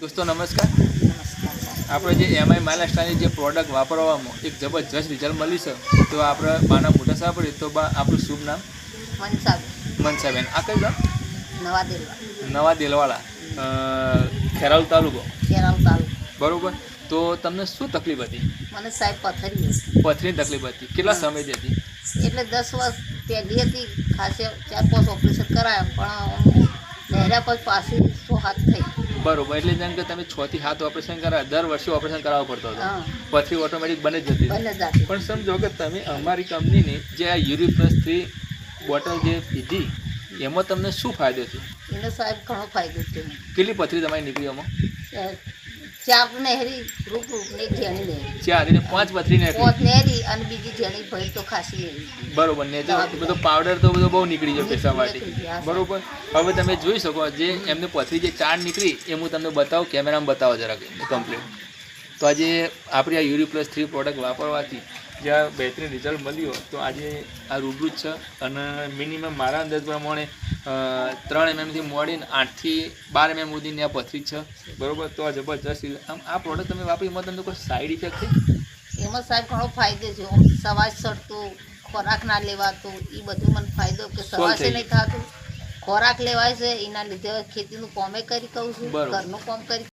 દોસ્તો નમસ્કાર. આપણે જે એમઆઈ મહારાષ્ટ્રની જે પ્રોડક્ટ વાપરવામાં એક જબરજસ્ત રિઝલ્ટ મળ્યું છે તો આપણે બાના મોટા સાંભળીએ તો બા આપણું શુભ નામ? મનસાબ મનસાબેન. આ કઈ ગામ? નવા દેલવાળા નવા દેલવાડા. અ, તાલુકો? ખેરાલ તાલુકો. બરોબર. તો તમને શું તકલીફ હતી? મને સાહેબ પથરી પથરીની તકલીફ હતી. કેટલા સમયથી હતી? એટલે દસ વર્ષ પહેલી હતી ખાસે ચાર પાંચ ઓપરેશન કરાયા પણ નહેર્યા પછી પાછી સો હાથ થઈ. બરોબર એટલે જેમ કે તમે છ થી સાત ઓપરેશન કરાવ દર વર્ષે ઓપરેશન કરાવવું પડતો હતો. પછી ઓટોમેટિક બને જ જતી પણ સમજો કે તમે અમારી કંપનીની જે આ યુરી પ્લસ થ્રી બોટલ જે પીધી એમાં તમને શું ફાયદો છે એને સાહેબ ઘણો ફાયદો છે કેટલી પથરી તમારી નીકળી એમાં? ચાર નહેરી રૂપ રૂપ ને નહેરી. ચાર એટલે પાંચ પથરી નહેરી પાંચ નહેરી અને બીજી ભય તો ખાસી એવી. બરોબર ને તો બધો પાવડર તો બધો બહુ નીકળી ગયો પેશા માટે બરોબર? હવે તમે જોઈ શકો જે એમને પથરી જે ચાર નીકળી એ હું તમને બતાવું કેમેરામાં બતાવો જરાક કમ્પ્લીટ તો આજે આપણી આ યુરી પ્લસ થ્રી પ્રોડક્ટ વાપરવાથી જ્યાં બહેતરીન રિઝલ્ટ મળ્યો તો આજે આ રૂબરૂ જ છે. અને મિનિમમ મારા અંદાજ પ્રમાણે ત્રણ એમએમથી મોડીને આઠથી બાર એમએમ સુધીની આ પથરી છે. બરોબર? તો આ જબરજસ્ત આમ આ પ્રોડક્ટ તમે વાપરી એમાં તમને કોઈ સાઈડ ઇફેક્ટ છે? એમાં સાહેબ ઘણો ફાયદો છે સવાજ ચડતું ખોરાક ના લેવાતું એ બધું મને ફાયદો કે સવાસે નહીં થતું. ખોરાક લેવાય છે એના લીધે ખેતીનું કોમે કરી કહું છું. ઘરનું કોમ કરી